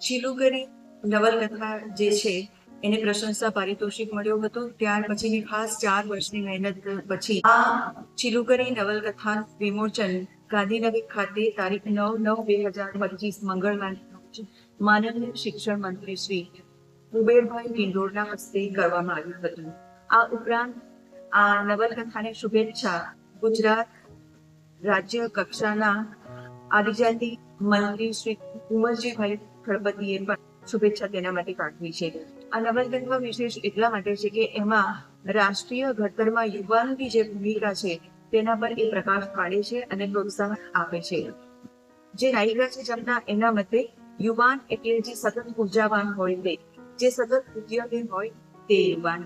ચીલુગરી નવલકથા જે છે, એને પ્રશંસા પારિતોષિક મળ્યો હતો. ત્યાર પછીની ખાસ ચાર વર્ષની મહેનત પછી આ ચીલુગરી નવલકથા વિમોચન ગાંધીનગર ખાતે તારીખ નવ નવ બે હજાર પચીસ મંગળવાર માનનીય શિક્ષણ મંત્રી શ્રી કુબેરભાઈ ડિંડોરના હસ્તે કરવામાં આવ્યું હતું. આ ઉપરાંત આ નવલકથાને શુભેચ્છા ગુજરાત રાજ્ય કક્ષાના આદિજાતિ મંત્રી શ્રી કુંવરજીભાઈ ગણપતિએ પણ શુભેચ્છા તેના માટે પાઠવી છે. આ નવલકથા વિશેષ એટલા માટે છે કે એમાં રાષ્ટ્રીય ઘડતરમાં યુવાનોની જે ભૂમિકા છે, તેના પર એ પ્રકાશ પાડે છે અને પ્રોત્સાહન આપે છે. જે નાયિકા છે જમના એના મતે યુવાન એટલે જે સતત ઉર્જાવાન હોય તે, જે સતત ઉદ્યોગી હોય તે યુવાન.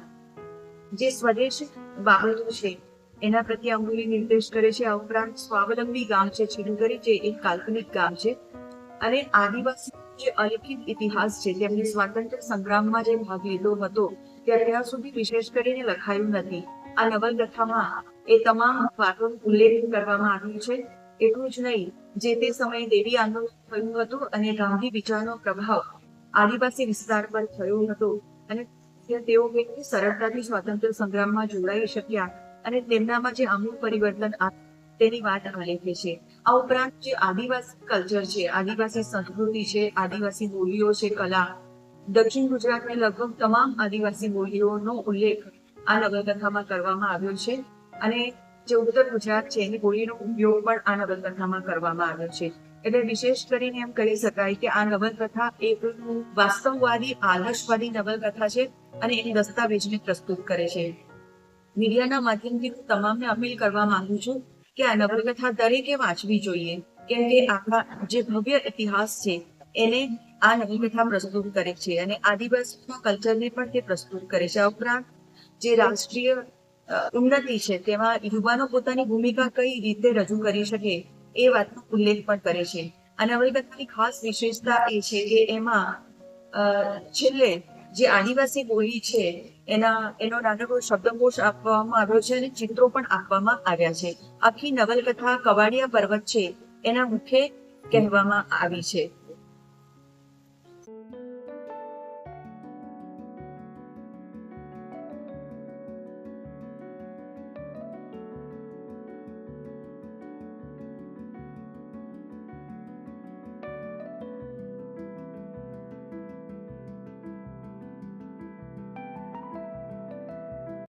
જે સ્વદેશ બાબતો છે, એના પ્રત્યે અંગુલી નિર્દેશ કરે છે. આ ઉપરાંત સ્વાવલંબી ગામ છે ચિલુગરી જે એક કાલ્પનિક ગામ છે અને આદિવાસી જે ઇતિહાસ છે, તેમની સ્વાતંત્ર્ય સંગ્રામમાં જે ભાગ લીધો હતો, તે અત્યાર સુધી વિશેષ કરીને લખાયું નથી. આ નવલકથામાં એ તમામ વાતોનો ઉલ્લેખ કરવામાં આવ્યો છે. એટલું જ નહીં, જે તે સમયે દેવી આંદોલન થયું હતું અને ગાંધી વિચારનો પ્રભાવ આદિવાસી વિસ્તાર પર થયો હતો અને તેઓ કેટલી સરળતાથી સ્વાતંત્ર્ય સંગ્રામમાં જોડાઈ શક્યા અને તેમનામાં જે આમૂલ પરિવર્તન આવ્યું તેની વાત આલેખે છે. આ ઉપરાંત જે આદિવાસી કલ્ચર છે, આદિવાસી સંસ્કૃતિ છે, આદિવાસી બોલીઓ છે, કલા, દક્ષિણ ગુજરાતની લગભગ તમામ આદિવાસી બોલીઓનો ઉલ્લેખ આ નવલકથામાં કરવામાં આવ્યો છે અને જે ઉત્તર ગુજરાત છે, એની બોલીનો ઉપયોગ પણ આ નવલકથામાં કરવામાં આવ્યો છે. એટલે વિશેષ કરીને એમ કહી શકાય કે આ નવલકથા એક વાસ્તવવાદી, આદર્શવાદી નવલકથા છે અને એની દસ્તાવેજને પ્રસ્તુત કરે છે. મીડિયાના માધ્યમથી હું તમામને અપીલ કરવા માંગુ છું કે આ નવલકથા દરેકે વાંચવી જોઈએ. કેમ કે આપણા જે ભવ્ય ઇતિહાસ છે, એને આ નવલકથા પ્રસ્તુત કરે છે અને આદિવાસીના કલ્ચરને પણ તે પ્રસ્તુત કરે છે. આ ઉપરાંત જે રાષ્ટ્રીય ઉન્નતિ છે, તેમાં યુવાનો પોતાની ભૂમિકા કઈ રીતે રજૂ કરી શકે એ વાતનો ઉલ્લેખ પણ કરે છે. આ નવલકથાની ખાસ વિશેષતા એ છે કે એમાં છેલ્લે જે આદિવાસી બોલી છે, એના, એનો નાનકડો શબ્દકોશ આપવામાં આવ્યો છે અને ચિત્રો પણ આપવામાં આવ્યા છે. આખી નવલકથા કવાડિયા પર્વત છે, એના મુખે કહેવામાં આવી છે.